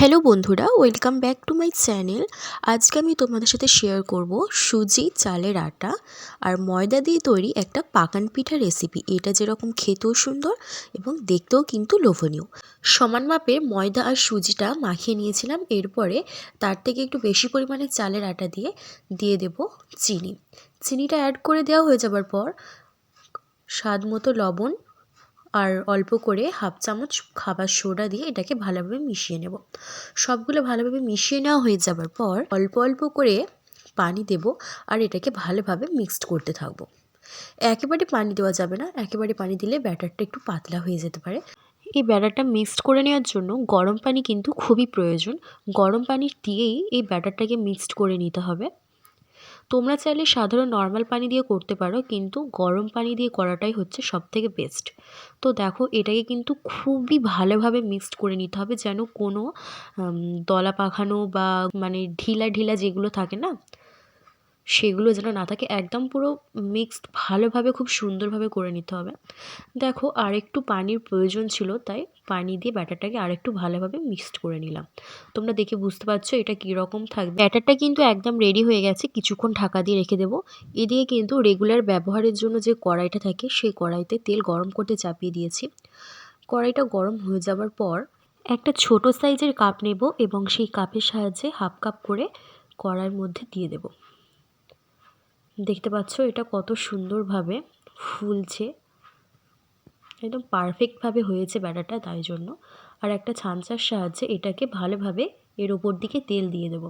Hello বন্ধুরা welcome back to my channel আজকে আমি তোমাদের সাথে শেয়ার করব সুজি চালের আটা আর ময়দা দিয়ে তৈরি একটা পাকান পিঠা রেসিপি এটা যেরকম খেতেও সুন্দর এবং দেখতেও কিন্তু লোভনীয়। সমান মাপের ময়দা আর সুজিটা মাখিয়ে নিয়েছিলাম, এরপরে তার থেকে একটু বেশি পরিমাণে চালের আটা দিয়ে দিয়ে দেব চিনি। চিনিটা অ্যাড করে দেওয়া হয়ে যাবার পর, স্বাদ মতো লবণ আর অল্প করে হাফ চামচ খাবার সোডা দিয়ে এটাকে ভালোভাবে মিশিয়ে নেব। সবগুলো ভালোভাবে মিশিয়ে নেওয়া হয়ে যাবার পর অল্প অল্প করে পানি দেব আর এটাকে ভালোভাবে মিক্সড করতে থাকব। একেবারে পানি দেওয়া যাবে না, একেবারে পানি দিলে ব্যাটারটা একটু পাতলা হয়ে যেতে পারে। এই ব্যাটারটা মিক্সড করে নেওয়ার জন্য গরম পানি কিন্তু খুবই প্রয়োজন। গরম পানি দিয়েই এই ব্যাটারটাকে মিক্সড করে নিতে হবে। তোমরা চাইলে সাধারণ নর্মাল পানি দিয়ে করতে পারো, কিন্তু গরম পানি দিয়ে করাটাই হচ্ছে সব থেকে বেস্ট তো দেখো, এটাকে কিন্তু খুবই ভালোভাবে মিক্সড করে নিতে হবে যেন কোনো দলা পাখানো বা মানে ঢিলা ঢিলা যেগুলো থাকে না সেগুলো যেন না থাকে, একদম পুরো মিক্সড ভালোভাবে, খুব সুন্দরভাবে করে নিতে হবে। দেখো আর একটু পানির প্রয়োজন ছিল, তাই পানি দিয়ে ব্যাটারটাকে আরেকটু ভালোভাবে মিক্সড করে নিলাম। তোমরা দেখে বুঝতে পারছ এটা কীরকম থাকবে। ব্যাটারটা কিন্তু একদম রেডি হয়ে গেছে, কিছুক্ষণ ঢাকা দিয়ে রেখে দেবো। এদিকে কিন্তু রেগুলার ব্যবহারের জন্য যে কড়াইটা থাকে, সেই কড়াইতে তেল গরম করতে চাপিয়ে দিয়েছি। কড়াইটা গরম হয়ে যাবার পর একটা ছোট সাইজের কাপ নেব এবং সেই কাপের সাহায্যে হাফ কাপ করে কড়াইয়ের মধ্যে দিয়ে দেব। দেখতে পাচ্ছ এটা কত সুন্দরভাবে ফুলছে। একদম পারফেক্টভাবে হয়েছে ব্যাটারটা তাই জন্য। আর একটা ছাঁচার সাহায্যে এটাকে ভালোভাবে এর ওপর দিকে তেল দিয়ে দেবো।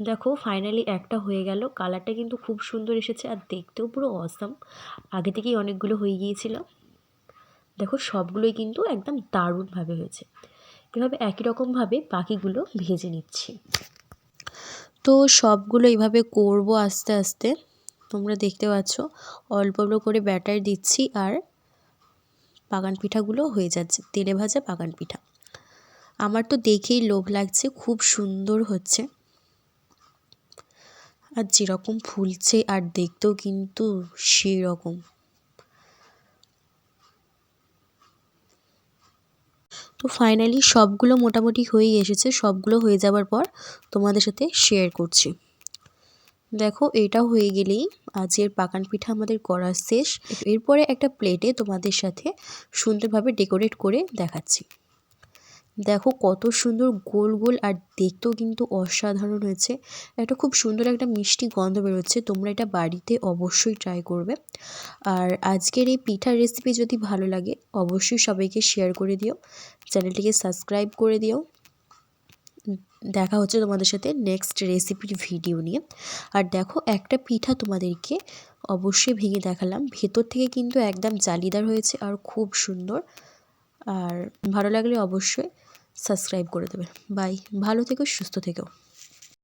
দেখো ফাইনালি একটা হয়ে গেল। কালারটা কিন্তু খুব সুন্দর এসেছে আর দেখতেও পুরো অসাম আগে থেকেই অনেকগুলো হয়ে গিয়েছিল। দেখো সবগুলোই কিন্তু একদম দারুণভাবে হয়েছে। এভাবে একই রকমভাবে বাকিগুলো ভেজে নিচ্ছি। তো সবগুলো এইভাবে করব আস্তে আস্তে। তোমরা দেখতে পাচ্ছ। অল্প অল্প করে ব্যাটার দিচ্ছি আর বাগান পিঠাগুলো হয়ে যাচ্ছে। তেলে ভাজা বাগান পিঠা। আমার তো দেখেই লোভ লাগছে, খুব সুন্দর হচ্ছে। আর যেরকম ফুলছে আর দেখতেও কিন্তু সেই রকম তো ফাইনালি সবগুলো মোটামুটি হয়েই এসেছে। সবগুলো হয়ে যাওয়ার পর তোমাদের সাথে শেয়ার করছি। দেখো, এটা হয়ে গেলেই আজকের পাকান পিঠা আমাদের করা শেষ। এরপরে একটা প্লেটে তোমাদের সাথে সুন্দরভাবে ডেকোরেট করে দেখাচ্ছি। দেখো, কত সুন্দর গোল গোল আর দেখতেও কিন্তু অসাধারণ হয়েছে। একটা খুব সুন্দর একটা মিষ্টি গন্ধ বেরোচ্ছে, তোমরা এটা বাড়িতে অবশ্যই ট্রাই করবে। আর আজকের এই পিঠার রেসিপি যদি ভালো লাগে, অবশ্যই সবাইকে শেয়ার করে দিও। চ্যানেলটিকে সাবস্ক্রাইব করে দিও। দেখা হচ্ছে তোমাদের সাথে নেক্সট রেসিপির ভিডিও নিয়ে। আর দেখো, একটা পিঠা তোমাদেরকে অবশ্যই ভেঙে দেখালাম। ভেতর থেকে কিন্তু একদম জালিদার হয়েছে আর খুব সুন্দর। আর ভালো লাগলে অবশ্যই সাবস্ক্রাইব করে দেবে। বাই ভালো থেকো, সুস্থ থেকো।